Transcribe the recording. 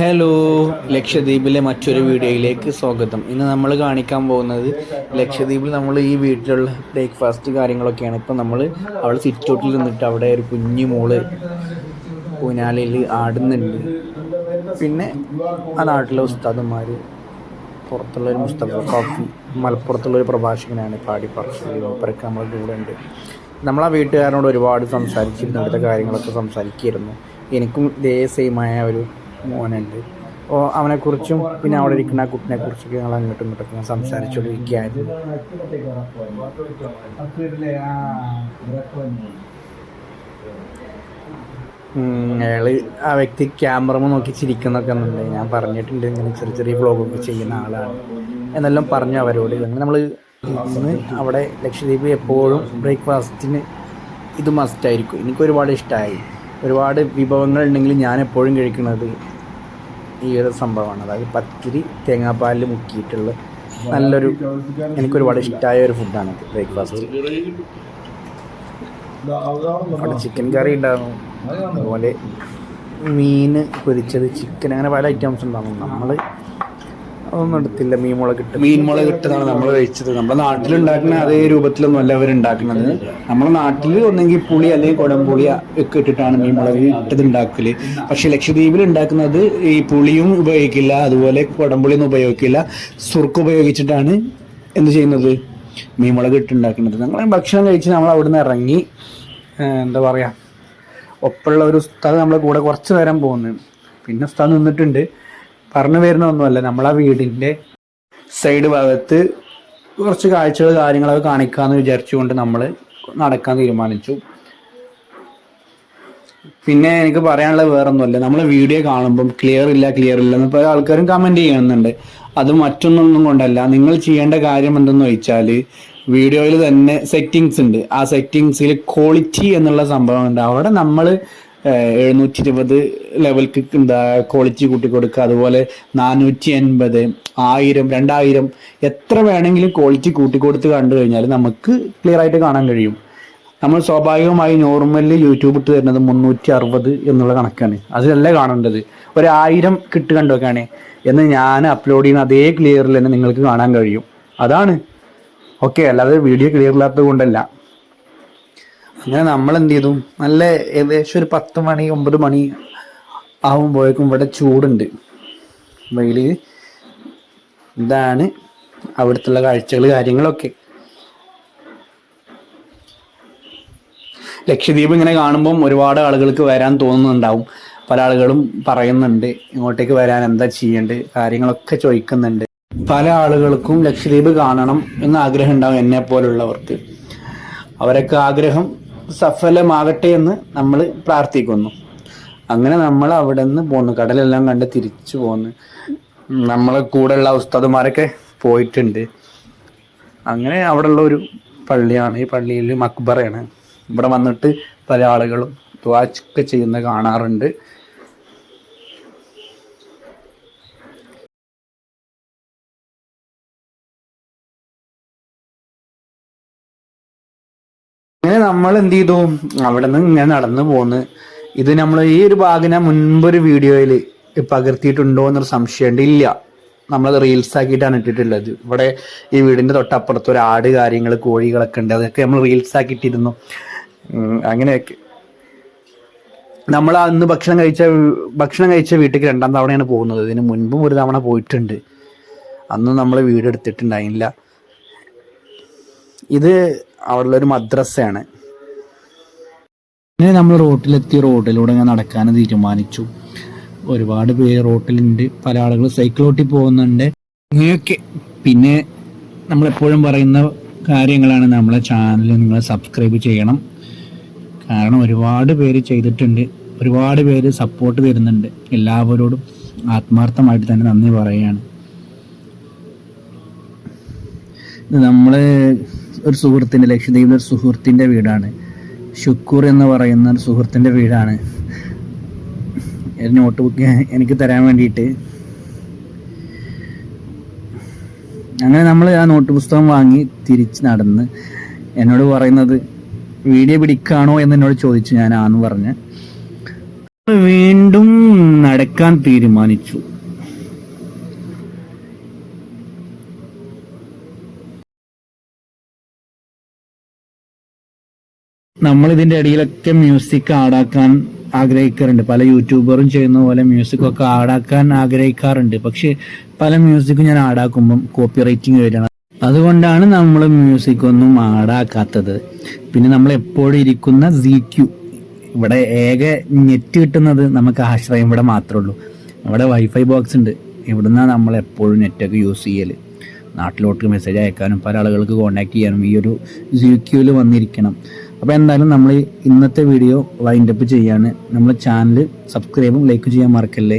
Hello ലക്ഷദ്വീപിലെ മറ്റൊരു വീഡിയോയിലേക്ക് സ്വാഗതം. ഇന്ന് നമ്മൾ കാണിക്കാൻ പോകുന്നത് ലക്ഷദ്വീപിൽ നമ്മൾ ഈ വീട്ടിലുള്ള ബ്രേക്ക്ഫാസ്റ്റ് കാര്യങ്ങളൊക്കെയാണ്. ഇപ്പം നമ്മൾ അവിടെ സിറ്റൗട്ടിൽ നിന്നിട്ട് അവിടെ ഒരു കുഞ്ഞു മോൾ ഊനാലയിൽ ആടുന്നുണ്ട്. പിന്നെ ആ നാട്ടിലെ ഉസ്താദന്മാർ പുറത്തുള്ള ഒരു മുസ്തഫ കോഫി മലപ്പുറത്തുള്ള ഒരു പ്രഭാഷകനാണ് പാടി പറശ്ശേരി നമ്മുടെ കൂടെ ഉണ്ട്. നമ്മൾ ആ വീട്ടുകാരനോട് ഒരുപാട് സംസാരിച്ചിരുന്നു അവിടുത്തെ കാര്യങ്ങളൊക്കെ സംസാരിക്കുമായിരുന്നു എനിക്കും ഇതേ സെയിമായ ഒരു മോനുണ്ട്. അപ്പോൾ അവനെക്കുറിച്ചും പിന്നെ അവിടെ ഇരിക്കുന്ന കുട്ടിനെ കുറിച്ചൊക്കെ ഞങ്ങൾ അങ്ങോട്ടും ഇങ്ങോട്ടൊക്കെ സംസാരിച്ചുകൊണ്ടിരിക്കുകയായിരുന്നു അയാൾ ആ വ്യക്തി ക്യാമറ നോക്കി ചിരിക്കുന്നൊക്കെ ഉണ്ട്. ഞാൻ പറഞ്ഞിട്ടുണ്ട് ഇങ്ങനെ ചെറിയ ചെറിയ വ്ളോഗൊക്കെ ചെയ്യുന്ന ആളാണ്. എന്നെല്ലാം പറഞ്ഞു അവരോട്. അങ്ങനെ നമ്മൾ ഇന്ന് അവിടെ ലക്ഷദ്വീപ് എപ്പോഴും ബ്രേക്ക്ഫാസ്റ്റിന് ഇത് മസ്റ്റായിരിക്കും എനിക്ക് ഒരുപാട് ഇഷ്ടമായി ഒരുപാട് വിഭവങ്ങൾ ഉണ്ടെങ്കിൽ ഞാൻ എപ്പോഴും കഴിക്കുന്നത് ഈ ഒരു സംഭവമാണ്. അതായത് പത്തിരി തേങ്ങാപ്പാലിൽ മുക്കിയിട്ടുള്ള നല്ലൊരു എനിക്ക് ഒരുപാട് ഇഷ്ടമായ ഒരു ഫുഡാണ് ബ്രേക്ക്ഫാസ്റ്റ് അവിടെ ചിക്കൻ കറി ഉണ്ടാകും അതുപോലെ മീൻ പൊരിച്ചത് ചിക്കൻ അങ്ങനെ പല ഐറ്റംസ് ഉണ്ടാകും നമ്മൾ അതൊന്നും എടുത്തില്ല. മീൻ ഇട്ടതാണ് നമ്മൾ കഴിച്ചത്. നമ്മുടെ നാട്ടിലുണ്ടാക്കുന്ന അതേ രൂപത്തിലൊന്നും അല്ല അവർ ഉണ്ടാക്കുന്നത്. നമ്മുടെ നാട്ടിൽ ഒന്നെങ്കിൽ പുളി അല്ലെങ്കിൽ കുടംപുളി ഒക്കെ ഇട്ടിട്ടാണ് മീൻ മുളക് ഇട്ടത് ഉണ്ടാക്കൽ. പക്ഷെ ലക്ഷദ്വീപിൽ ഉണ്ടാക്കുന്നത് ഈ പുളിയും ഉപയോഗിക്കില്ല അതുപോലെ കുടംപുളിയൊന്നും ഉപയോഗിക്കില്ല. സുർക്ക് ഉപയോഗിച്ചിട്ടാണ് എന്ത് ചെയ്യുന്നത്? മീൻ മുളക് ഇട്ടുണ്ടാക്കുന്നത് ഞങ്ങൾ ഭക്ഷണം കഴിച്ച് നമ്മൾ അവിടുന്ന് ഇറങ്ങി എന്താ പറയാ ഒപ്പമുള്ള ഒരു സ്ഥലം നമ്മളെ കൂടെ കുറച്ച് നേരം പോകുന്നു. പിന്നെ ഉസ്താദ് നിന്നിട്ടുണ്ട്. പറഞ്ഞു വരുന്ന ഒന്നുമല്ല നമ്മളാ വീടിന്റെ സൈഡ് ഭാഗത്ത് കുറച്ച് കാഴ്ചകൾ കാര്യങ്ങളൊക്കെ കാണിക്കാന്ന് വിചാരിച്ചുകൊണ്ട് നമ്മൾ നടക്കാൻ തീരുമാനിച്ചു. പിന്നെ എനിക്ക് പറയാനുള്ളത് വേറൊന്നുമല്ല. നമ്മൾ വീഡിയോ കാണുമ്പം ക്ലിയർ ഇല്ല ക്ലിയർ ഇല്ല എന്ന് പല ആൾക്കാരും കമന്റ് ചെയ്യുന്നുണ്ട്. അത് മറ്റൊന്നൊന്നും കൊണ്ടല്ല. നിങ്ങൾ ചെയ്യേണ്ട കാര്യം എന്തെന്ന് വെച്ചാൽ വീഡിയോയിൽ തന്നെ സെറ്റിങ്സ് ഉണ്ട്. ആ സെറ്റിങ്സിൽ ക്വാളിറ്റി എന്നുള്ള സംഭവം ഉണ്ട്. അവിടെ നമ്മൾ എഴുന്നൂറ്റി ഇരുപത് ലെവൽക്ക് എന്താ ക്വാളിറ്റി കൂട്ടി കൊടുക്കുക അതുപോലെ നാനൂറ്റി എൺപത് ആയിരം രണ്ടായിരം എത്ര വേണമെങ്കിലും ക്വാളിറ്റി കൂട്ടി കൊടുത്ത് കണ്ടു കഴിഞ്ഞാൽ നമുക്ക് ക്ലിയർ ആയിട്ട് കാണാൻ കഴിയും. നമ്മൾ സ്വാഭാവികമായി നോർമലി യൂട്യൂബ് ഇട്ട് തരുന്നത് മുന്നൂറ്റി അറുപത് എന്നുള്ള കണക്കാണ്. അതിലല്ല കാണേണ്ടത്. ഒരു ആയിരം കിട്ട് കണ്ടോക്കാണ് എന്ന് ഞാൻ അപ്ലോഡ് ചെയ്യുന്ന അതേ ക്ലിയറിൽ തന്നെ നിങ്ങൾക്ക് കാണാൻ കഴിയും. അതാണ്. ഓക്കെ അല്ലാതെ വീഡിയോ ക്ലിയർ ഇല്ലാത്തത് കൊണ്ടല്ല. അങ്ങനെ നമ്മൾ എന്ത് ചെയ്തു നല്ല ഏകദേശം ഒരു പത്ത് മണി ഒമ്പത് മണി ആകുമ്പോഴേക്കും ഇവിടെ ചൂടുണ്ട്. വെയിൽ ഇതാണ് അവിടുത്തെ കാഴ്ചകൾ കാര്യങ്ങളൊക്കെ. ലക്ഷദ്വീപ് ഇങ്ങനെ കാണുമ്പം ഒരുപാട് ആളുകൾക്ക് വരാൻ തോന്നുന്നുണ്ടാവും. പല ആളുകളും പറയുന്നുണ്ട് ഇങ്ങോട്ടേക്ക് വരാൻ എന്താ ചെയ്യേണ്ടത്? കാര്യങ്ങളൊക്കെ ചോദിക്കുന്നുണ്ട്. പല ആളുകൾക്കും ലക്ഷദ്വീപ് കാണണം എന്ന് ആഗ്രഹം ഉണ്ടാവും എന്നെ പോലുള്ളവർക്ക് അവരൊക്കെ ആഗ്രഹം സഫലമാകട്ടെ എന്ന് നമ്മൾ പ്രാർത്ഥിക്കുന്നു. അങ്ങനെ നമ്മൾ അവിടെ നിന്ന് പോന്നു. കടലെല്ലാം കണ്ട് തിരിച്ചു പോന്നു. നമ്മളെ കൂടെയുള്ള ഉസ്താദുമാരൊക്കെ പോയിട്ടുണ്ട്. അങ്ങനെ അവിടെയുള്ള ഒരു പള്ളിയാണ്. ഈ പള്ളിയിൽ മക്ബറയാണ്. ഇവിടെ വന്നിട്ട് പല ആളുകളും ദ്വാച്ചൊക്കെ ചെയ്യുന്ന കാണാറുണ്ട്. നമ്മൾ എന്ത് ചെയ്തു അവിടെ നിന്ന് ഇങ്ങനെ നടന്നു പോന്ന്. ഇത് നമ്മൾ ഈ ഒരു ഭാഗം ഞാൻ മുൻപൊരു വീഡിയോയിൽ പകർത്തിയിട്ടുണ്ടോ എന്നൊരു സംശയമുണ്ട് ഇല്ല. നമ്മളത് റീൽസ് ആക്കിയിട്ടാണ് ഇട്ടിട്ടുള്ളത്. ഇവിടെ ഈ വീടിന്റെ തൊട്ടപ്പുറത്ത് ഒരു ആട് കാര്യങ്ങൾ കോഴികളൊക്കെ ഉണ്ട്. അതൊക്കെ നമ്മൾ റീൽസ് ആക്കിയിട്ടിരുന്നു. അങ്ങനെയൊക്കെ. നമ്മൾ അന്ന് ഭക്ഷണം കഴിച്ച ഭക്ഷണം കഴിച്ച വീട്ടിൽ രണ്ടാം തവണയാണ് പോകുന്നത്. ഇതിന് മുൻപും ഒരു തവണ പോയിട്ടുണ്ട്. അന്ന് നമ്മൾ വീട് എടുത്തിട്ടുണ്ടായില്ല ഇത് അവിടെ ഒരു മദ്രസയാണ്. പിന്നെ നമ്മൾ റോട്ടിലെത്തി റോഡിലൂടെ ഇങ്ങനെ നടക്കാൻ തീരുമാനിച്ചു. ഒരുപാട് പേര് റോട്ടിലുണ്ട് പല ആളുകൾ സൈക്കിൾ ഓട്ടി പോകുന്നുണ്ട്. ഇങ്ങനെയൊക്കെ പിന്നെ നമ്മളെപ്പോഴും പറയുന്ന കാര്യങ്ങളാണ് നമ്മളെ ചാനൽ നിങ്ങൾ സബ്സ്ക്രൈബ് ചെയ്യണം. കാരണം ഒരുപാട് പേര് ചെയ്തിട്ടുണ്ട് ഒരുപാട് പേര് സപ്പോർട്ട് തരുന്നുണ്ട്. എല്ലാവരോടും ആത്മാർത്ഥമായിട്ട് തന്നെ നന്ദി പറയുകയാണ്. നമ്മൾ ഒരു സുഹൃത്തിന്റെ ലക്ഷദ്വീപിലെ ഒരു സുഹൃത്തിന്റെ വീടാണ്. ഷുക്കൂർ എന്ന് പറയുന്ന ഒരു സുഹൃത്തിന്റെ വീടാണ്. ഒരു നോട്ട് ബുക്ക് എനിക്ക് തരാൻ വേണ്ടിയിട്ട്. അങ്ങനെ നമ്മൾ ആ നോട്ട് പുസ്തകം വാങ്ങി തിരിച്ച് നടന്ന് എന്നോട് പറയുന്നത് വീഡിയോ പിടിക്കാണോ? എന്ന് എന്നോട് ചോദിച്ചു. ഞാൻ ആന്ന് പറഞ്ഞ്. വീണ്ടും നടക്കാൻ തീരുമാനിച്ചു. നമ്മൾ ഇതിന്റെ ഇടയിലൊക്കെ മ്യൂസിക് ആടാക്കാൻ ആഗ്രഹിക്കാറുണ്ട്. പല യൂട്യൂബറും ചെയ്യുന്ന പോലെ മ്യൂസിക് ഒക്കെ ആടാക്കാൻ ആഗ്രഹിക്കാറുണ്ട്. പക്ഷെ പല മ്യൂസിക്കും ഞാൻ ആടാക്കുമ്പം കോപ്പി റൈറ്റിംഗ് വരണം അതുകൊണ്ടാണ് നമ്മൾ മ്യൂസിക് ഒന്നും ആടാക്കാത്തത്. പിന്നെ നമ്മൾ എപ്പോഴും ഇരിക്കുന്ന സി ക്യു ഇവിടെ ഏക നെറ്റ് കിട്ടുന്നത് നമുക്ക് ആശ്രയം ഇവിടെ മാത്രമേ ഉള്ളൂ. അവിടെ വൈഫൈ ബോക്സ് ഉണ്ട്. ഇവിടുന്നാണ് നമ്മൾ എപ്പോഴും നെറ്റൊക്കെ യൂസ് ചെയ്യൽ നാട്ടിലോട്ട് മെസ്സേജ് അയക്കാനും പല ആളുകൾക്ക് കോൺടാക്ട് ചെയ്യാനും ഈ ഒരു സി ക്യൂവിൽ വന്നിരിക്കണം. അപ്പോൾ എന്തായാലും നമ്മൾ ഇന്നത്തെ വീഡിയോ വൈൻഡപ്പ് ചെയ്യാണ് നമ്മൾ ചാനൽ സബ്സ്ക്രൈബും ലൈക്ക് ചെയ്യാൻ മറക്കല്ലേ.